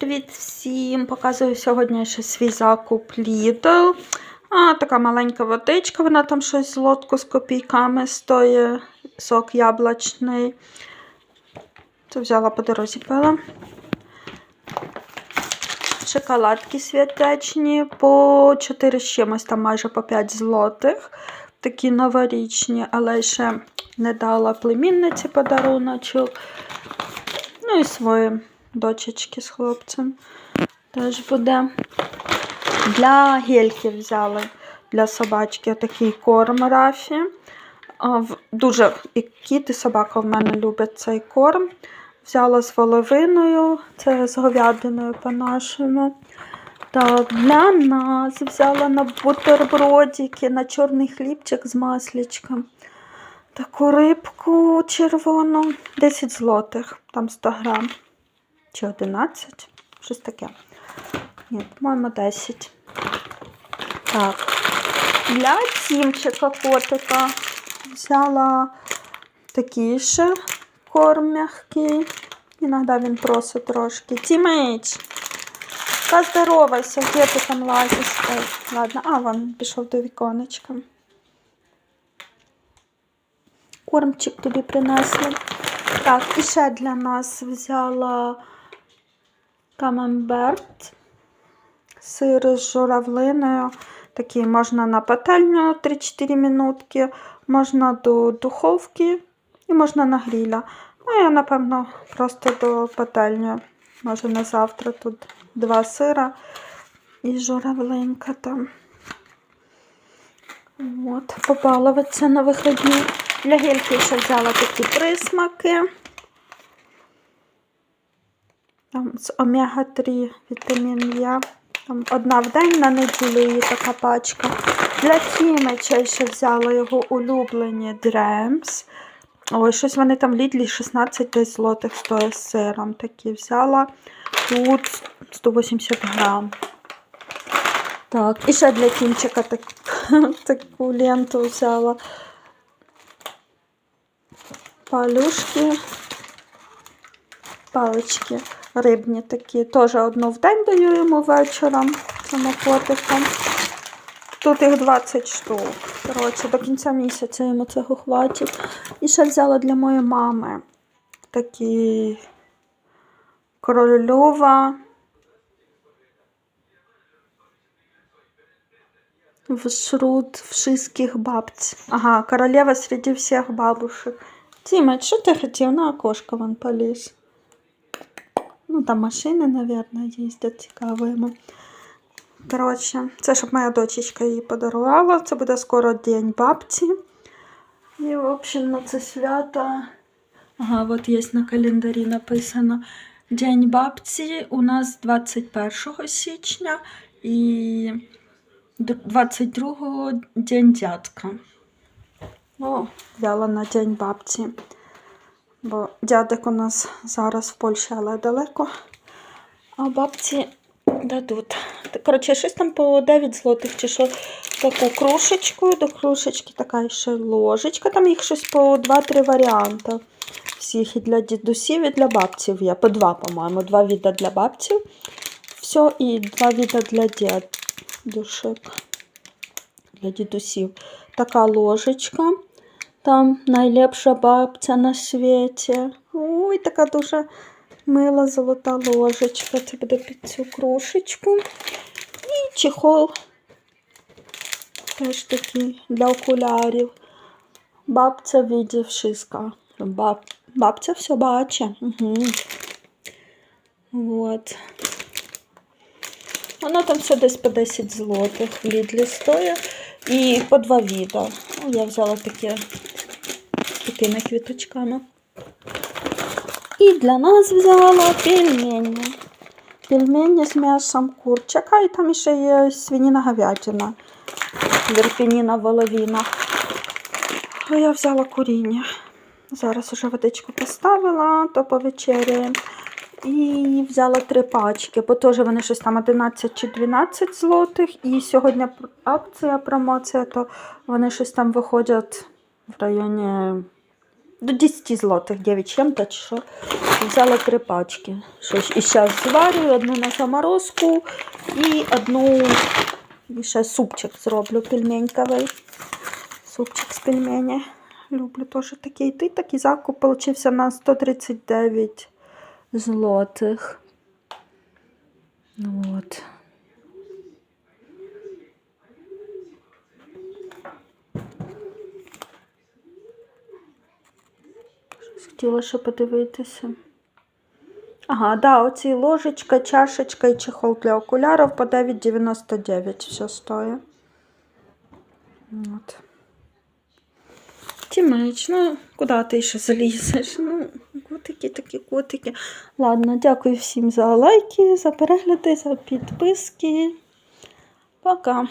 Привіт всім! Показую сьогодні ще свій закуп Lidl. А, така маленька водичка, вона там щось з лодку з копійками стоїть, сок яблучний. Це взяла по дорозі пила. Шоколадки святечні по 4 з чимось, там майже по 5 злотих. Такі новорічні, але ще не дала племінниці подаруночок. Ну і свої дочечки з хлопцем теж буде. Для гельки взяли для собачки такий корм рафі. Дуже і кіт, і собака в мене люблять цей корм. Взяла з воловиною, це з говядиною по-нашому. Так, для нас взяла на бутербродики, на чорний хлібчик з масличком. Таку рибку червону, 10 злотих, там 100 грам. Чи 11? Щось таке. Ні, по-моєму, 10. Так. Для Тімчика котика взяла такий ще корм м'який. Іноді він просить трошки. Тімич! Поздоровайся, де ти там лазиш? Ой, ладно, а вон пішов до віконечка. Кормчик тобі принесли. Так, і ще для нас взяла камемберт, сир з журавлиною. Такий можна на пательню 3-4 минутки, можна до духовки і можна на гріля. Ну, я, напевно, просто до пательні. Може на завтра тут два сира і журавлинка там. От, побалуватися на виходні. Для гельки ще взяла такі присмаки. Там з омега-3 вітамін Е. Там одна в день на неділю її така пачка. Для Тімеча ще взяла його улюблені дремс. Ой, щось вони там в Лідлі 16 десь злотих стоїть з сиром. Такі взяла. Тут 180 грам. Так, і ще для кінчика так, таку ленту взяла. Палюшки, палички рибні такі. Теж одну в день даю йому вечором. Цьому котику. Тут їх 20 штук. Коротше, до кінця місяця йому цього хватить. І ще взяла для моєї мами такі корольова. Вшрут вшиских бабць. Ага, королева среди всіх бабушек. Тіма, що ти хотів? На окошко вон поліз. Ну, там машини, мабуть, їздять цікаво. Коротше, це щоб моя дочечка її подарувала. Це буде скоро День бабці. І, в общем, на це свято. Ага, от є на календарі написано. День бабці у нас 21 січня і 22 День дядка. Ну, взяла на День бабці. Бо дядек у нас зараз в Польщі, але далеко. А бабці дадуть. Коротше, щось там по 9 злотих чи що таку кружечку. До кружечки така ще ложечка. Там їх щось по 2-3 варіанти. Всіх і для дідусів, і для бабців є. По два, по-моєму. Два віда для бабців. Все, і два віда для дідушек. Для дідусів. Така ложечка. Там найлепша бабця на світі. Ой, така дуже мила золота ложечка. Це буде під цю кружечку. І чехол. Теж такий для окулярів. Бабця віді вшиска. Баб... Бабця все бачить. Угу. Вот. Воно там все десь по 10 злотих в Лідлі стоїть. І по два віда. Ну, Я взяла таке такими квіточками. І для нас взяла пельмені. Пельмені з м'ясом курчака, і там ще є свинина говядина. Верпеніна воловіна. А я взяла куріння. Зараз уже водичку поставила, то повечеряємо. І взяла три пачки, бо теж вони щось там 11 чи 12 злотих. І сьогодні акція, промоція, то вони щось там виходять в районі до 10 злотих 9 чим-то, чи що. Взяла три пачки. Що ж, і зараз зварю одну на заморозку і одну і ще супчик зроблю пельменьковий. Супчик з пельменя. Люблю теж такий. Ти такий закуп получився на 139 злотих. От. Щось Хотіла ще подивитися. Ага, да, оці ложечка, чашечка і чехол для окулярів по 9,99 все стоїть. От. Тімеч, ну куди ти ще залізеш? Ну, котики такі котики. Ладно, дякую всім за лайки, за перегляди, за підписки. Пока.